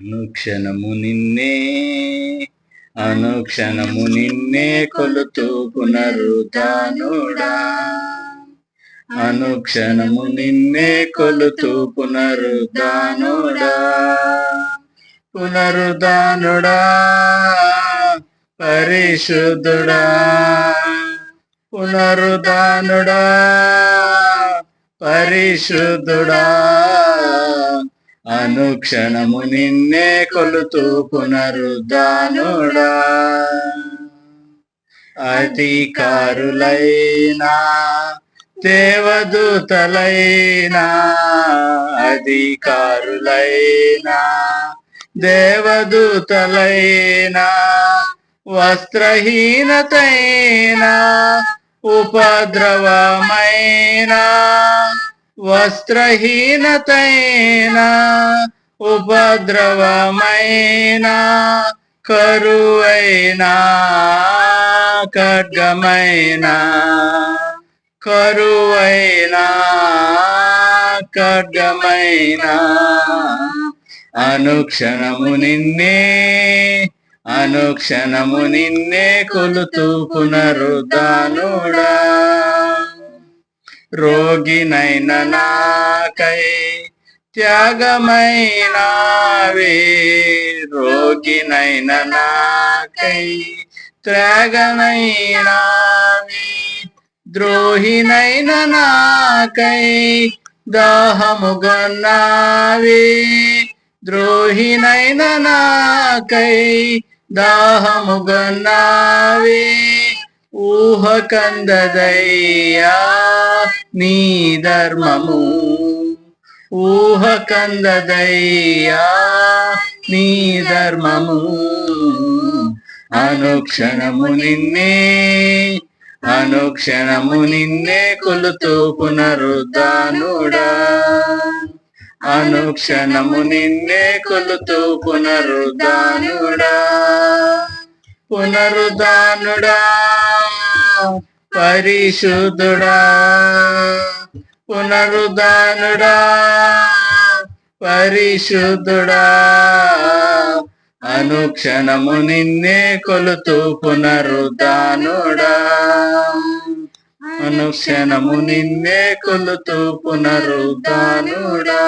అనుక్షణము నిన్నే అనుక్షణము నిన్నే కొలుతూ పునరుతానుడా అనుక్షణము నిన్నే కొలుతూ పునరుదానుడా పునరుదానుడా పరిశుద్ధుడా. పునరుదానుడా పరిశుద్ధుడా. అనుక్షణము నిన్నే కొలుతూ పునరుద్ధానుడా. అధికారులైనా దేవదూతలైనా అధికారులైనా దేవదూతలైనా వస్త్రహీనతైనా ఉపద్రవమైనా వస్త్రహీనతైనా ఉపద్రవమైనా కరువైనా ఖడ్గమైనా కరువైనా ఖడ్గమైనా. అనుక్షణము నిన్నే అనుక్షణము నిన్నే కొలుతూ పునరుద్ధానుడా. రోగినైన నాకై త్యాగమైనావే రోగినైన నాకై త్యాగనైనావే ద్రోహినైన నాకై దాహముగొన్నావే ద్రోహినైన నాకై దాహముగొన్నావే ఊహ కందదయ్యా. నీ ధర్మము. ఊహ కందదయ్యా నీ ధర్మము. అనుక్షణము నిన్నే అనుక్షణము నిన్నే కొలుతూ పునరుద్ధానుడా. అనుక్షణము నిన్నే కొలుతూ పునరుద్ధానుడా. పునరుద్ధానుడా. పరిశుద్ధుడా పునరుదానుడా పరిశుద్ధుడా. అనుక్షణము నిన్నే కొలుతూ పునరుదానుడా అనుక్షణము నిన్నే కొలుతూ పునరుదానుడా